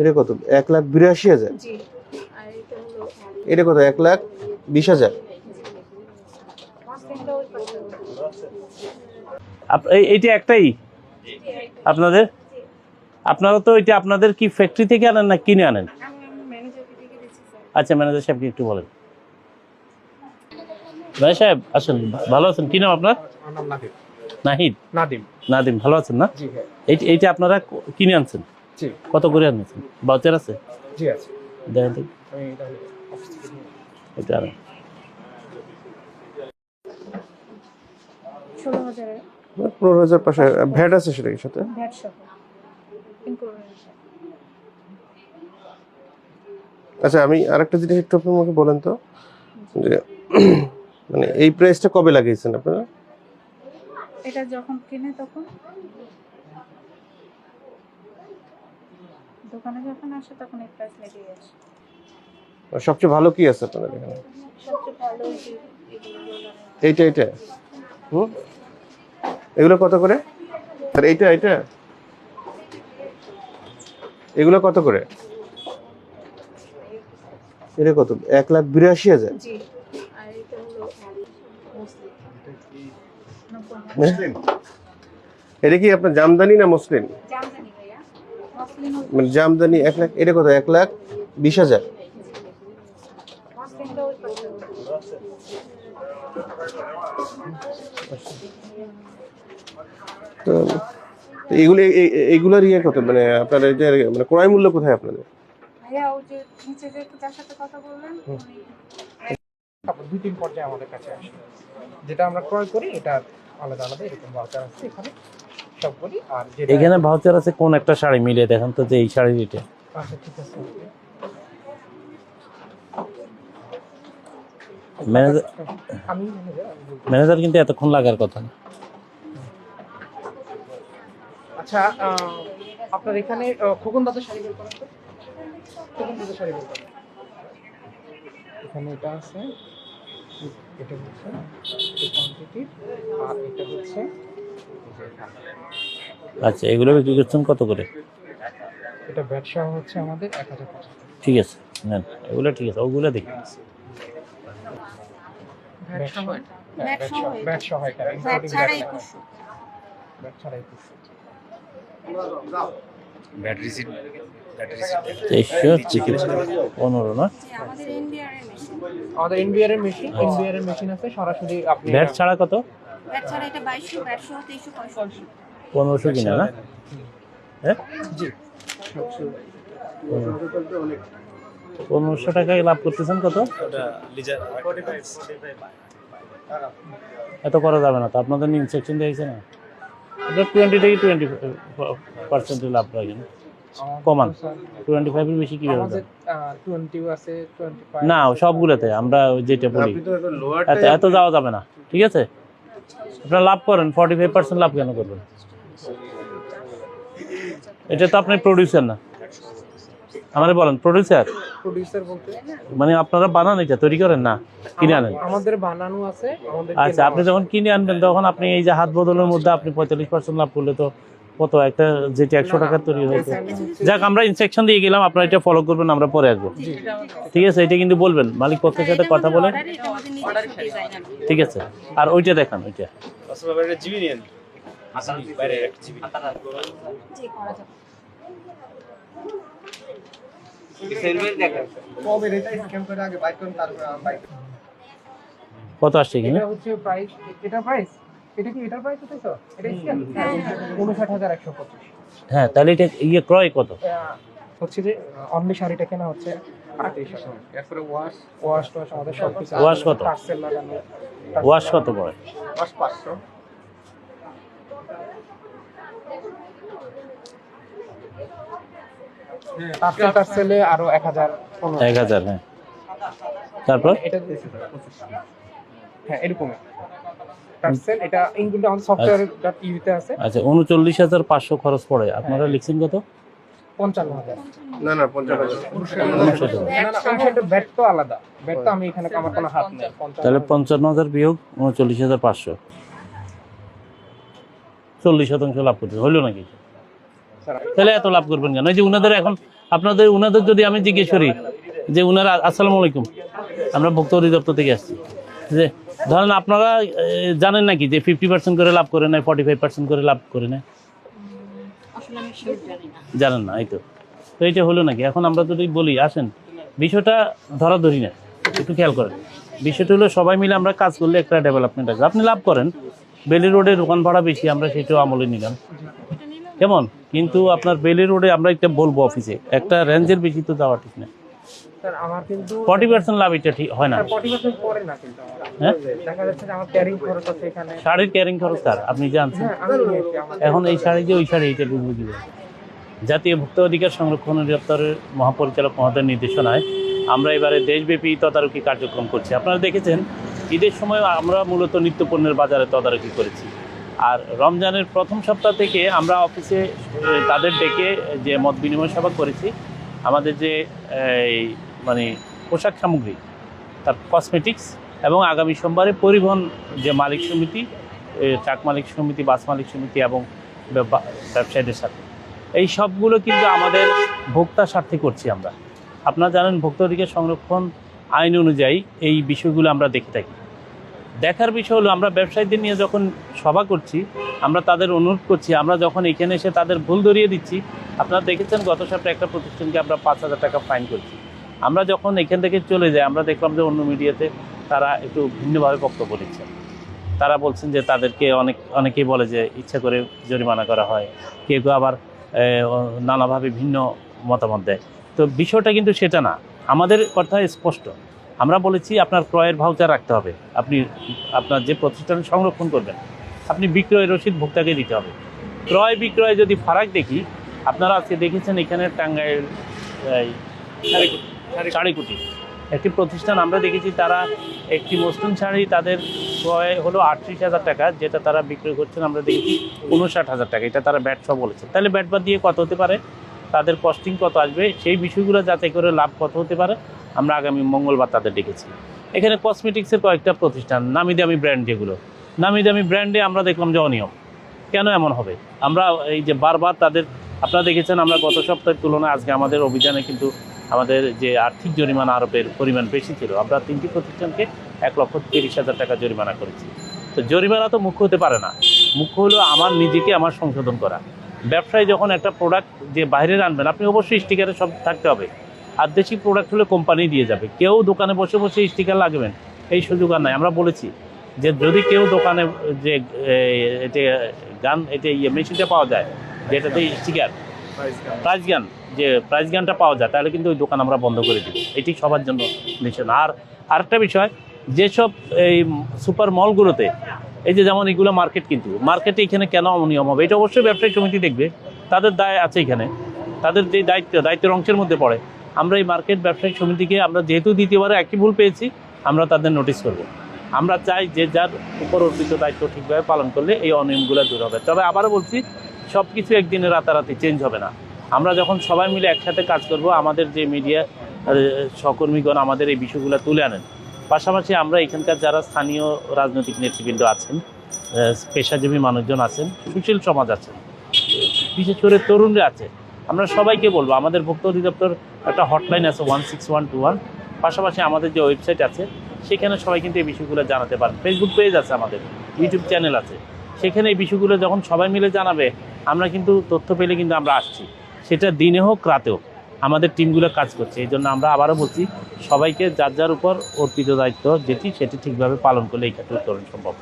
এটা কত? এক লাখ বিরাশি হাজার। এটা কত? এক লাখ বিশ হাজার। এইটা একটাই? আপনাদের? আপনারা তো এটা আপনাদের কি ফ্যাক্টরি থেকে আনেন না কিনে আনেন? আমি ম্যানেজারকে ডেকে দিচ্ছি স্যার। আচ্ছা ম্যানেজার সাহেবকে একটু বলেন। ভাই সাহেব আসেন। ভালো আছেন? কি নাম আপনার? নাহিদ? নাদিম। নাদিম ভালো আছেন না? জি হ্যাঁ। এই এইটা আপনারা কিনে আনছেন? কত করে আনছেন? বাউচার আছে? জি দেখেন তো। এটা হাজারে। পনেরো হাজার পাশে ভ্যাট আছে সেটা কি সাথে? ভ্যাট সহ। আচ্ছা আমি আরেকটা জিনিস একটু আপনি আমাকে বলেন তো যে মানে এই প্রাইসটা কবে লাগিয়েছেন আপনারা? এটা যখন কিনে তখন দোকানে যখন আসে তখন এই প্রাইস লেগে আসে। আর সবচেয়ে ভালো কি আছে আপনাদের এখানে? সবচেয়ে ভালো এইটা এইটা। হুম? এগুলো কত করে? আর এইটা এইটা? এগুলো কত করে? এটা কত? এক লাখ বিরাশি হাজার? এটা মুসলিম। হ্যাঁ? এটা কি আপনার জামদানি না মসলিন মানে জামদানি এক লাখ এটা কত? এক লাখ বিশ হাজার। তো এগুলো এ- এ- এগুলোর ইয়ে কত? মানে আপনার মানে ক্রয় মূল্য কোথায় আপনাদের? দুই তিন পর্যায়ে আমাদের কাছে আসে। যেটা আমরা ক্রয় করি এটা আলাদা আলাদা এরকম বাজার আছে এখানে সবগুলি আর এখানে ভাউচার আছে কোন একটা শাড়ি মিলিয়ে দেখেন তো যে এই শাড়ি এটা আচ্ছা ঠিক আছে। ম্যানেজার কিন্তু এতক্ষণ লাগার কথা না। আচ্ছা আপনার এখানে খোকন দাদা শাড়ি বের করেন খোকন দাদা শাড়ি বের করেন। এখানে এটা আছে এটা হচ্ছে কোয়ান্টিটি আর এটা হচ্ছে। আচ্ছা এগুলো বিক্রি করছেন কত করে? এটা ব্যবসা হচ্ছে আমাদের এক হাজার পঁচাত্তর ঠিক আছে নেন এগুলো ঠিক আছে ওগুলো দেখি। ব্যাটারি সহ চিকিৎস পনেরো না? জি আমাদের এনবিআর এর মেশিন আমাদের এনবিআর এর মেশিন আছে সরাসরি আপনি ছাড়া কত? ব্যাট ছাড়া এটা কিনা না? হ্যাঁ? জি। টাকায় লাভ করতেছেন কত? এত করা যাবে না তো আপনাদের ইনসেকশন দিয়েছে না? এটা টোয়েন্টি থেকে টোয়েন্টি পার্সেন্টের লাভ রাখেন। কমান। টোয়েন্টি বেশি কীভাবে না সবগুলোতে আমরা যেটা বলি। এত যাওয়া যাবে না ঠিক আছে? আপনারা লাভ করেন ফর্টি ফাইভ পার্সেন্ট লাভ কেন করবেন? এটা তো আপনি প্রডিউসার না। আমাদের বলেন প্রডিউসার প্রডিউসার বলতে? মানে আপনারা বানান এটা তৈরি করেন না কিনে আনেন? আমাদের বানানো আছে আচ্ছা আপনি যখন কিনে আনবেন তখন আপনি এই যে হাত বদলের মধ্যে আপনি পঁয়তাল্লিশ পার্সেন্ট লাভ করলে তো কত একটা যেটা একশো টাকা তৈরি হয়েছে। যাক আমরা ইনস্ট্রাকশন দিয়ে গেলাম আপনারা এটা ফলো করবেন আমরা পরে আসব। ঠিক আছে এটা কিন্তু বলবেন মালিক পক্ষের সাথে কথা বলেন ঠিক আছে আর ওইটা দেখান ওইটা। জি করা যাবে কবে রেট স্ক্যান করে আগে বাইক করুন তারপর বাইক কত আসছে এখানে? এটা প্রাইস এটা কি এটার প্রাইস হচ্ছে এটা স্ক্যান উনষাট হাজার একশো পঁচিশ। হ্যাঁ তাহলে এটা ইয়ে ক্রয় কত? হচ্ছে যে অনলি শাড়িটা কেনা হচ্ছে এরপরে ওয়াশ ওয়াশ টোয়াশ আমাদের সব কিছু ওয়াশ কত? টার্সেল লাগানো। ওয়াশ কত পড়ে ওয়াশ পাঁচশো। টার্সেল টার্সেলে আরও এক হাজার পনেরো। এক হাজার হ্যাঁ। তারপর? এটা দিয়েছে হ্যাঁ এটা ইনক্লুড আমাদের সফটওয়্যার ডট ইউতে আছে। আচ্ছা উনচল্লিশ হাজার পাঁচশো খরচ পড়ে। আপনারা লিখছেন কত? পঞ্চান্ন হাজার। না না পঞ্চাশ হাজার। উনষাট হাজার। না না উনষাট ব্যাট তো আলাদা। ব্যাট তো আমি এখানে আমার কোনো হাত নেই। তাহলে পঞ্চান্ন হাজার বিয়োগ উনচল্লিশ হাজার পাঁচশো। চল্লিশ শতাংশ লাভ করতে। হলো নাকি? তাহলে এত লাভ করবেন কেন? এই যে উনাদের এখন আপনাদের উনাদের যদি আমি জিজ্ঞেস করি যে উনারা আসসালামু আলাইকুম। আমরা ভক্ত অধিদপ্তর থেকে আসছি। যে ধরেন আপনারা জানেন নাকি যে ফিফটি পার্সেন্ট করে লাভ করে নেয় ফর্টি ফাইভ পার্সেন্ট করে লাভ করে নেয়? আসলে আমি শিওর জানি না। জানেন না এই তো। তো এইটা হলো নাকি? এখন আমরা যদি বলি আসেন বিষয়টা ধরা ধরি না একটু খেয়াল করেন। বিষয়টা হলো সবাই মিলে আমরা কাজ করলে একটা ডেভেলপমেন্ট আছে। আপনি লাভ করেন বেলি রোডে দোকান ভাড়া বেশি আমরা সেটাও আমলে নিলাম। কেমন? কিন্তু আপনার বেলি রোডে আমরা একটা বলব অফিসে একটা রেঞ্জের বেশি তো যাওয়া ঠিক না স্যার আমার কিন্তু ফর্টি পার্সেন্ট লাভ এটা ঠিক হয় না। ফর্টি পার্সেন্ট পরে না কিন্তু হ্যাঁ? দেখা যাচ্ছে যে আমার ক্যারিং খরচ আছে এখানে। শাড়ির ক্যারিং খরচ কার? আপনি জানছেন? হ্যাঁ এখন এই শাড়ি যে ওই শাড়ি এটা বুঝব কি জাতীয় ভোক্তা অধিকার সংরক্ষণ অধিদপ্তরের মহাপরিচালক মহোদয়ের নির্দেশনায় আমরা এবারে দেশব্যাপী তদারকি কার্যক্রম করছি। আপনারা দেখেছেন ঈদের সময় আমরা মূলত নিত্য পণ্যের বাজারে তদারকি করেছি। আর রমজানের প্রথম সপ্তাহ থেকে আমরা অফিসে তাদের ডেকে যে মত বিনিময় সভা করেছি আমাদের যে এই মানে পোশাক সামগ্রী, তার কসমেটিক্স এবং আগামী সোমবারে পরিবহন যে মালিক সমিতি ট্রাক মালিক সমিতি, বাস মালিক সমিতি এবং ব্যবসায়ীদের সাথে। এই সবগুলো কিন্তু আমাদের ভোক্তা স্বার্থে করছি আমরা। আপনারা জানেন ভোক্তা অধিকার সংরক্ষণ আইন অনুযায়ী এই বিষয়গুলো আমরা দেখে থাকি। দেখার বিষয় হলো, আমরা ব্যবসায়ীদের নিয়ে যখন সভা করছি, আমরা তাদের অনুরোধ করছি, আমরা যখন এখানে এসে তাদের ভুল ধরিয়ে দিচ্ছি, আপনারা দেখেছেন গত সপ্তাহে একটা প্রতিষ্ঠানকে আমরা পাঁচ হাজার টাকা ফাইন করছি। আমরা যখন এখান থেকে চলে যাই, আমরা দেখলাম যে অন্য মিডিয়াতে তারা একটু ভিন্নভাবে বক্তব্য দিচ্ছেন। তারা বলছেন যে তাদেরকে অনেক, অনেকেই বলে যে ইচ্ছা করে জরিমানা করা হয়। কেউ কেউ আবার নানাভাবে ভিন্ন মতামত দেয়। তো বিষয়টা কিন্তু সেটা না। আমাদের কথা স্পষ্ট। আমরা বলেছি আপনার ক্রয়ের ভাউচার রাখতে হবে। আপনি, আপনার যে প্রতিষ্ঠান সংরক্ষণ করবেন, আপনি বিক্রয় রসিদ ভোক্তাকে দিতে হবে। ক্রয় বিক্রয় যদি ফারাক দেখি, আপনারা আজকে দেখেছেন এখানে টাঙ্গাইল এই, শাড়িকুটি একটি প্রতিষ্ঠান আমরা দেখেছি তারা একটি মসলিম শাড়ি তাদের ক্রয় হলো আটত্রিশ হাজার টাকা যেটা তারা বিক্রি করছেন আমরা দেখেছি উনষাট হাজার টাকা এটা তারা ব্যাট সহ বলেছে। তাহলে ব্যাট বাদ দিয়ে কত হতে পারে? তাদের কস্টিং কত আসবে? সেই বিষয়গুলো যাতে করে লাভ কত হতে পারে? আমরা আগামী মঙ্গলবার তাদের ডেকেছি। এখানে কসমেটিক্সের কয়েকটা প্রতিষ্ঠান নামি দামি ব্র্যান্ড যেগুলো। নামি দামি ব্র্যান্ডে আমরা দেখলাম যে অনিয়ম। কেন এমন হবে? আমরা এই যে বারবার তাদের আপনারা দেখেছেন আমরা গত সপ্তাহের তুলনায় আজকে আমাদের অভিযানে কিন্তু আমাদের যে আর্থিক জরিমানা আরোপের পরিমাণ বেশি ছিল, আমরা তিনটি প্রতিষ্ঠানকে এক লক্ষ তিরিশ হাজার টাকা জরিমানা করেছি। তো জরিমানা তো মুখ্য হতে পারে না। মুখ্য হলো আমার নিজেকে আমার সংশোধন করা। ব্যবসায়ী যখন একটা প্রোডাক্ট যে বাইরে আনবেন, আপনি অবশ্যই স্টিকারে সব থাকতে হবে। আর দেশি প্রোডাক্ট হলে কোম্পানি দিয়ে যাবে। কেউ দোকানে বসে বসে স্টিকার লাগবেন, এই সুযোগ আর নাই। আমরা বলেছি যে যদি কেউ দোকানে যে এটা গান এটা ইয়ে মেশিনটা পাওয়া যায়, যেটাতে স্টিকার প্রাইস গান যে প্রাইস গানটা পাওয়া যায়, তাহলে কিন্তু ওই দোকান আমরা বন্ধ করে দিব। এটি সবার জন্য নিশ্চয় আর আরেকটা বিষয়, যেসব এই সুপার মলগুলোতে, এই যে যেমন এগুলো মার্কেট কিন্তু মার্কেটে এখানে কেন অনিয়ম হবে? এটা অবশ্যই ব্যবসায়ী সমিতি দেখবে। তাদের দায় আছে এখানে। তাদের যে দায়িত্ব, দায়িত্বের অংশের মধ্যে পড়ে। আমরা এই মার্কেট ব্যবসায়িক সমিতিকে, আমরা যেহেতু দ্বিতীয়বারে একই ভুল পেয়েছি, আমরা তাদের নোটিশ করব। আমরা চাই যে যার উপর অর্পিত দায়িত্ব ঠিকভাবে পালন করলে এই অনিয়মগুলো দূর হবে। তবে আবারও বলছি সব কিছু একদিনে রাতারাতি চেঞ্জ হবে না। আমরা যখন সবাই মিলে একসাথে কাজ করব, আমাদের যে মিডিয়া সহকর্মীগণ আমাদের এই বিষয়গুলো তুলে আনেন। পাশাপাশি আমরা এখানকার যারা স্থানীয় রাজনৈতিক নেতৃবৃন্দ আছেন পেশাজীবী মানুষজন আছেন, সুশীল সমাজ আছেন, বিশেষ করে তরুণরা আছে, আমরা সবাইকে বলব, আমাদের ভোক্তা অধিদপ্তর একটা হটলাইন আছে one six one two one পাশাপাশি আমাদের যে ওয়েবসাইট আছে, সেখানে সবাই কিন্তু এই বিষয়গুলো জানাতে পারেন। ফেসবুক পেজ আছে আমাদের ইউটিউব চ্যানেল আছে। সেখানে এই বিষয়গুলো যখন সবাই মিলে জানাবে আমরা কিন্তু তথ্য পেলে কিন্তু আমরা আসছি। সেটা দিনে হোক, রাতে হোক। আমাদের টিমগুলো কাজ করছে। এই জন্য আমরা আবারও বলছি, সবাইকে যার যার উপর অর্পিত দায়িত্ব যেটি, সেটি ঠিকভাবে পালন করলে এই ক্ষেত্রে উত্তরণ সম্ভব।